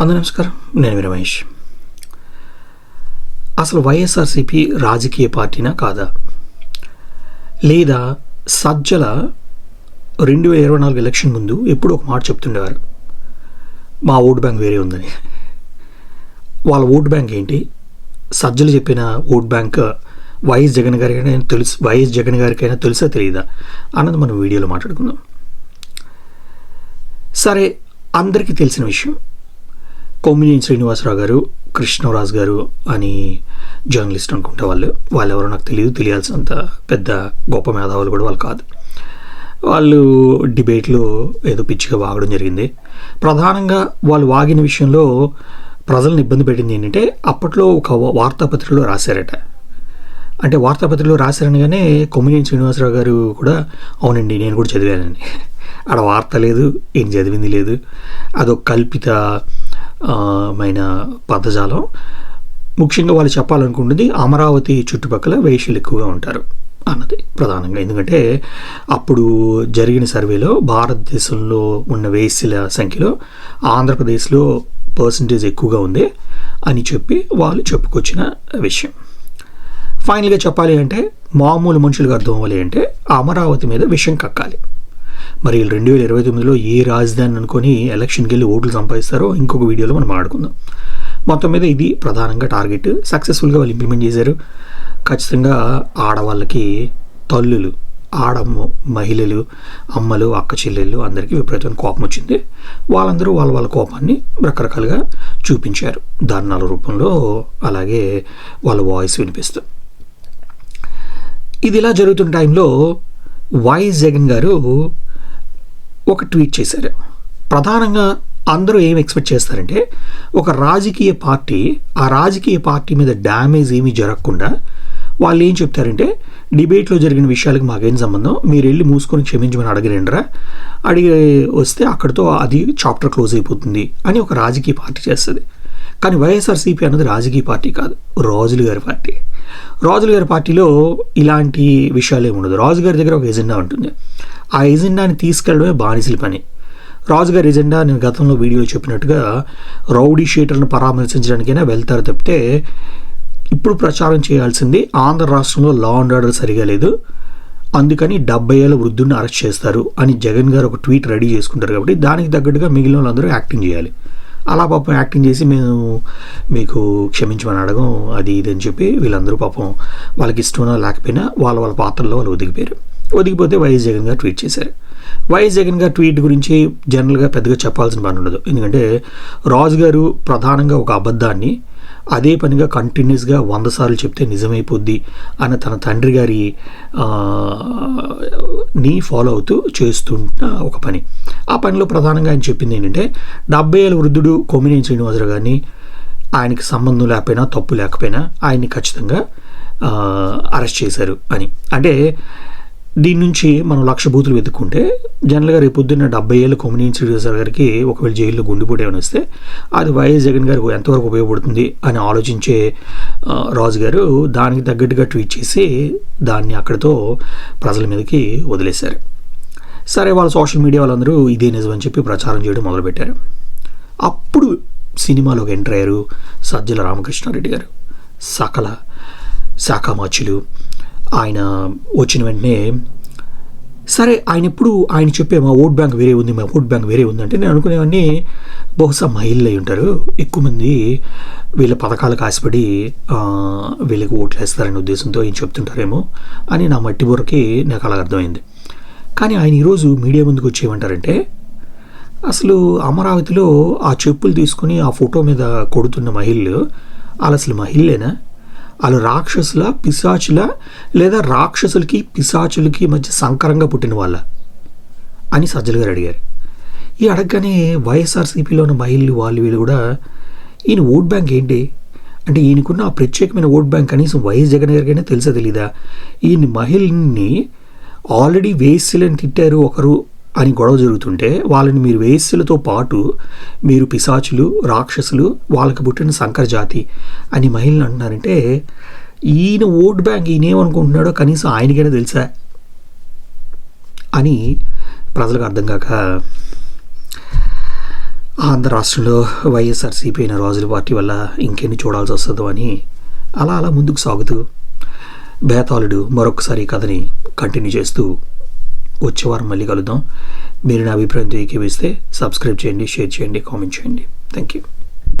అందరూ నమస్కారం. నేను రమేష్. అసలు వైఎస్ఆర్సీపీ రాజకీయ పార్టీనా కాదా? లేదా సజ్జల రెండు వేల ఇరవై నాలుగు ఎలక్షన్ ముందు ఎప్పుడు ఒక మాట చెప్తుండేవారు. మా ఓటు బ్యాంక్ వేరే ఉందని. వాళ్ళ ఓటు బ్యాంక్ ఏంటి? సజ్జలు చెప్పిన ఓట్ బ్యాంక్ వైఎస్ జగన్ గారికైనా తెలుసు వైఎస్ జగన్ గారికైనా తెలుసా తెలియదా? అన్నది మనం వీడియోలో మాట్లాడుకుందాం. సరే అందరికీ తెలిసిన విషయం కొమ్మినేని శ్రీనివాసరావు గారు కృష్ణరాజు గారు అని జర్నలిస్ట్ అనుకుంటే వాళ్ళు. వాళ్ళు ఎవరో నాకు తెలియదు. తెలియాల్సినంత పెద్ద గొప్ప మేధావులు కూడా వాళ్ళు కాదు. వాళ్ళు డిబేట్లో ఏదో పిచ్చిగా వాగడం జరిగింది. ప్రధానంగా వాళ్ళు వాగిన విషయంలో ప్రజలను ఇబ్బంది పెట్టింది ఏంటంటే అప్పట్లో ఒక వార్తాపత్రికలో రాశారట. అంటే వార్తాపత్రికలో రాశారనగానే కొమ్మినేని శ్రీనివాసరావు గారు కూడా అవునండి నేను కూడా చదివానండి ఆడ వార్త లేదు ఏం చదివింది లేదు. అదొక కల్పిత మైన పదజాలం. ముఖ్యంగా వాళ్ళు చెప్పాలనుకుంటుంది అమరావతి చుట్టుపక్కల వేష్యలు ఎక్కువగా ఉంటారు అన్నది ప్రధానంగా. ఎందుకంటే అప్పుడు జరిగిన సర్వేలో భారతదేశంలో ఉన్న వేసుల సంఖ్యలో ఆంధ్రప్రదేశ్లో పర్సంటేజ్ ఎక్కువగా ఉంది అని చెప్పి వాళ్ళు చెప్పుకొచ్చిన విషయం. ఫైనల్గా చెప్పాలి అంటే మామూలు మనుషులకు అర్థం అవ్వాలి అంటే అమరావతి మీద విషయం కక్కాలి. మరి రెండు వేల ఇరవై తొమ్మిదిలో ఏ రాజధాని అనుకొని ఎలక్షన్కి వెళ్ళి ఓట్లు సంపాదిస్తారో ఇంకొక వీడియోలో మనం ఆడుకుందాం మొత్తం మీద ఇది ప్రధానంగా టార్గెట్. సక్సెస్ఫుల్గా వాళ్ళు ఇంప్లిమెంట్ చేశారు. ఖచ్చితంగా ఆడవాళ్ళకి తల్లులు ఆడమ్మ మహిళలు అమ్మలు అక్క చెల్లెళ్ళు అందరికీ విపరీతమైన కోపం వచ్చింది. వాళ్ళందరూ వాళ్ళ వాళ్ళ కోపాన్ని రకరకాలుగా చూపించారు. ధర్నాల రూపంలో అలాగే వాళ్ళ వాయిస్ వినిపిస్తూ. ఇది ఇలా జరుగుతున్న టైంలో వై జగన్ గారు ఒక ట్వీట్ చేశారు. ప్రధానంగా అందరూ ఏం ఎక్స్పెక్ట్ చేస్తారంటే ఒక రాజకీయ పార్టీ ఆ రాజకీయ పార్టీ మీద డ్యామేజ్ ఏమీ జరగకుండా వాళ్ళు ఏం చెప్తారంటే డిబేట్లో జరిగిన విషయాలకు మాకేం సంబంధం? మీరు వెళ్ళి మూసుకొని క్షమించమని అడగరండ్రా? అడిగి వస్తే అక్కడితో అది చాప్టర్ క్లోజ్ అయిపోతుంది అని ఒక రాజకీయ పార్టీ చేస్తుంది. కానీ వైఎస్ఆర్సీపీ అన్నది రాజకీయ పార్టీ కాదు రాజులు గారి పార్టీ. రాజులు గారి పార్టీలో ఇలాంటి విషయాలు ఏమి ఉండదు. రాజు గారి దగ్గర ఒక ఎజెండా ఉంటుంది. ఆ ఎజెండాని తీసుకెళ్ళడమే బానిసల పని. రాజుగారి ఎజెండా నేను గతంలో వీడియో చెప్పినట్టుగా రౌడీ షీటర్ను పరామర్శించడానికైనా వెళ్తారు తప్పితే ఇప్పుడు ప్రచారం చేయాల్సింది ఆంధ్ర రాష్ట్రంలో లా అండ్ ఆర్డర్ సరిగా లేదు. అందుకని డెబ్బై ఏళ్ళ వృద్ధుడిని అరెస్ట్ చేస్తారు అని జగన్ గారు ఒక ట్వీట్ రెడీ చేసుకుంటారు కాబట్టి దానికి తగ్గట్టుగా మిగిలిన వాళ్ళందరూ యాక్టింగ్ చేయాలి. అలా పాపం యాక్టింగ్ చేసి మేము మీకు క్షమించమని అడగం అది ఇది అని చెప్పి వీళ్ళందరూ పాపం వాళ్ళకి ఇష్టమైనా లేకపోయినా వాళ్ళ వాళ్ళ పాత్రల్లో వాళ్ళు ఒదిగిపోయారు. ఒదిగిపోతే వైఎస్ జగన్ గారు ట్వీట్ చేశారు. వైఎస్ జగన్ గారు ట్వీట్ గురించి జనరల్గా పెద్దగా చెప్పాల్సిన పని ఉండదు. ఎందుకంటే రాజు గారు ప్రధానంగా ఒక అబద్ధాన్ని అదే పనిగా కంటిన్యూస్గా వంద సార్లు చెప్తే నిజమైపోద్ది అని తన తండ్రి గారి ని ఫాలో అవుతూ చేస్తున్న ఒక పని. ఆ పనిలో ప్రధానంగా ఆయన చెప్పింది ఏంటంటే డెబ్బై ఏళ్ళ వృద్ధుడు కొమ్మినేని శ్రీనివాసరావు గారిని ఆయనకి సంబంధం లేకపోయినా తప్పు లేకపోయినా ఆయన్ని ఖచ్చితంగా అరెస్ట్ చేశారు అని. అంటే దీని నుంచి మనం లక్ష బూతులు వెతుక్కుంటే జనరల్గా రేపు పొద్దున్న డెబ్బై ఏళ్ళ కొమ్మినేని శ్రీనివాసరావు గారికి ఒకవేళ జైల్లో గుండెపోటు ఏమైనా వస్తే అది వైఎస్ జగన్ గారికి ఎంతవరకు ఉపయోగపడుతుంది అని ఆలోచించే రాజు గారు దానికి తగ్గట్టుగా ట్వీట్ చేసి దాన్ని అక్కడితో ప్రజల మీదకి వదిలేశారు. సరే వాళ్ళ సోషల్ మీడియా వాళ్ళందరూ ఇదే నిజం అని చెప్పి ప్రచారం చేయడం మొదలుపెట్టారు. అప్పుడు సినిమాలోకి ఎంటర్ అయ్యారు సజ్జల రామకృష్ణారెడ్డి గారు. సకల శాఖామాచులు ఆయన వచ్చిన వెంటనే సరే ఆయన ఎప్పుడు ఆయన చెప్పే మా ఓట్ బ్యాంక్ వేరే ఉంది మా ఓట్ బ్యాంక్ వేరే ఉంది అంటే నేను అనుకునేవన్నీ బహుశా మహిళలు అయి ఉంటారు ఎక్కువ మంది వీళ్ళ పథకాలకు ఆశపడి వీళ్ళకి ఓట్లు వేస్తారనే ఉద్దేశంతో ఈయన చెప్తుంటారేమో అని నా మట్టి బుర్రకి నాకు అలా అర్థమైంది. కానీ ఆయన ఈరోజు మీడియా ముందుకు వచ్చేయమంటారంటే అసలు అమరావతిలో ఆ చెప్పులు తీసుకుని ఆ ఫోటో మీద కొడుతున్న మహిళలు అలా అసలు మహిళలేనా? వాళ్ళు రాక్షసుల పిశాచుల లేదా రాక్షసులకి పిశాచులకి మధ్య సంకరంగా పుట్టిన వాళ్ళ అని సజ్జలు గారు అడిగారు. ఈ అడగగానే వైఎస్ఆర్సీపీలో ఉన్న మహిళలు వాళ్ళు వీళ్ళు కూడా ఈయన ఓట్ బ్యాంక్ ఏంటి? అంటే ఈయనకున్న ఆ ప్రత్యేకమైన ఓట్ బ్యాంక్ కనీసం వైఎస్ జగన్ గారికైనా తెలుసా తెలీదా? ఈయన మహిళని ఆల్రెడీ వేసిలని తిట్టారు ఒకరు అని గొడవ జరుగుతుంటే వాళ్ళని మీరు వేస్యలతో పాటు మీరు పిశాచులు రాక్షసులు వాళ్ళకి పుట్టిన సంకర జాతి అని మహిళలు అంటున్నారంటే ఈయన ఓట్ బ్యాంక్ ఈయనేమనుకుంటున్నాడో కనీసం ఆయనకైనా తెలుసా అని ప్రజలకు అర్థం కాక ఆంధ్ర రాష్ట్రంలో వైఎస్ఆర్సీపీ అయిన రాజుల పార్టీ వల్ల ఇంకెన్ని చూడాల్సి వస్తుందో అని అలా అలా ముందుకు సాగుతూ బేతాళుడు మరొకసారి కథని కంటిన్యూ చేస్తూ వచ్చే వారం మళ్ళీ కలుద్దాం. మీరు నా అభిప్రాయంతో ఏకీవిస్తే సబ్స్క్రైబ్ చేయండి షేర్ చేయండి కామెంట్ చేయండి. Thank you